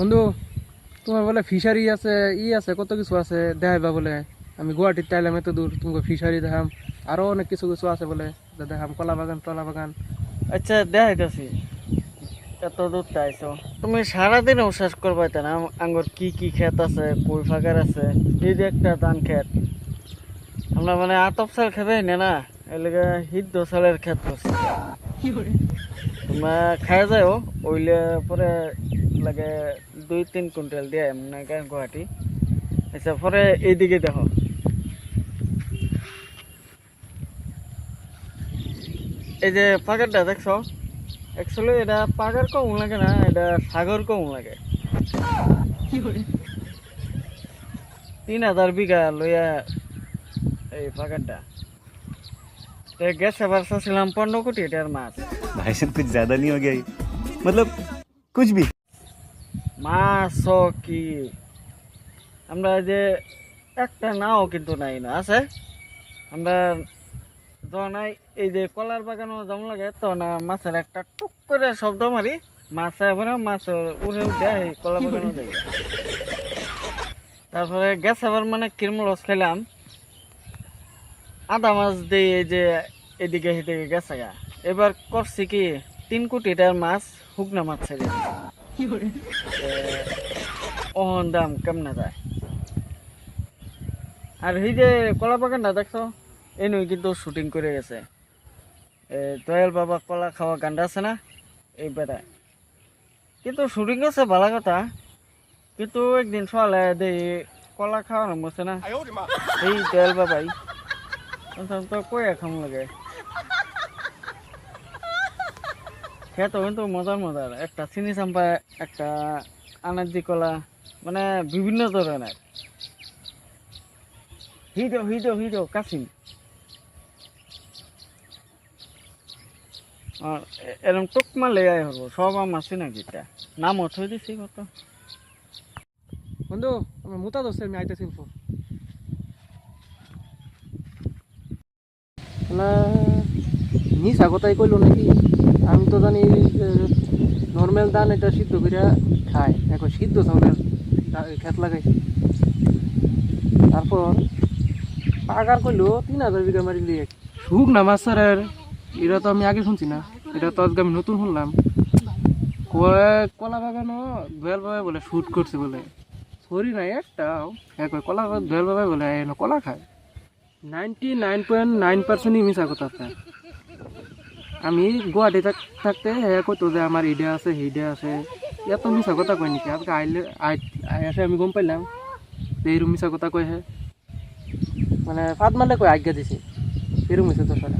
বন্ধু তোমার বলে ফিশারি আছে ই আছে কত কিছু আছে দেখাইবা বলে। আমি গুয়াহাটির টাইলাম এত দূর তোমাকে ফিশারি দেখাম। আরও অনেক কিছু কিছু আছে বলে দেখাম কলা বাগান টলা বাগান। আচ্ছা দেখাইতেছি। এত দূর আইছো। তুমি সারাদিন শেষ করবাই না? আঙ্গুর কি কি ক্ষেত আছে কই ফাঁকার আছে? এই যে একটা ধান ক্ষেত। আমরা মানে আতপ চাল খেতে না না? এলাকা হিদ্ধ চালের ক্ষেত করছি। খাই যাও ওইলে পরে লাগে দুই তিন কুইন্টাল দিয়ে মানে গুয়াহাটি আচ্ছা পরে এইদিকে দেখো। এই যে পাকারটা দেখছ? অ্যাকচুয়ালি এটা পাকার কম লাগে না, এটা সাগর কম লাগে। তিন হাজার বিঘা লইয়া এই পাকারটা তো গেছে বারসা ছিলাম পনেরো কোটি এটার মাছ। भाई साहब कुछ ज्यादा नहीं हो गया ये? मतलब कुछ भी মাছ কি আমরা যে একটা নাও কিন্তু নাই না আছে আমরা যখন এই- এই যে কলার বাগানও যেমন লাগে তখন মাছের একটা টুক করে শব্দ মারি মাছ এবারে মাছ উড়ে উঠে এই কলা বাগানও যাই তারপরে গ্যাস আবার মানে কিরম রস খেলাম আদা মাছ দিয়ে এই যে এদিকে সেদিকে গেছে গা এবার করছি কি তিন কোটিটার মাছ শুকনা মাছ ছেড়ে। অহন দাম কেমনে যায়? আর এই যে কলা বাগানটা দেখছ এই নই কিন্তু শুটিং করে গেছে। এ, দয়াল বাবা কলা খাওয়া গান্ডা আছে না? এই বেড়ায়। কিন্তু শুটিং আছে ভালো কথা কিন্তু একদিন সকালে দেই কলা খাওয়া নামছে না। এই দয়াল বাবাই তখন তো কই এখন লাগে? খেতো কিন্তু মজার মজার। একটা চিনি চাম্পা, একটা আনাজি কলা মানে বিভিন্ন ধরনের। Hero hero hero Kasim. আর এ- এরম টুক মারলে আয় হব, সব আমার চিনাকি এটা নামও থই দিছি কত। বন্ধু, আমার মুতা দোষে আমি আইতেছি ফোন না মিশা কথাই কইলো নাকি? আমি তো জানি নর্মাল ধান এটা সিদ্ধ করে খায়। এখন সিদ্ধ দা- খেত লাগাইছে। তারপর পাগার কইলো তিন হাজার বিঘা মারি লিয়ে শুক না মাছ স্যারের এটা তো আমি আগে শুনছি না। এটা তো আজকে আমি নতুন শুনলাম। কলা বাগানও দয়াল বাবা বলে শুট করছে বলে। সরি নাই একটাও। হ্যাঁ কয় কলা দয়াল বাবা বলে কলা খায়? নাইনটি নাইন পয়েন্ট নাইন পার্সেন্টই মিশা কথা আমি গুয়াহাটি থাক- থাকতে হ্যাঁ কইতো যে আমার ইডে আছে হিডে আছে। ইয়াতো মিশা কথা কয় নাকি? আজকে আইলে আই আছে, আমি গম পাইলাম। যে এরম মিশা কথা কয় হ্যাঁ মানে ফাঁদ মারলে কয় আজ্ঞা দিছে মিশা তো স্যার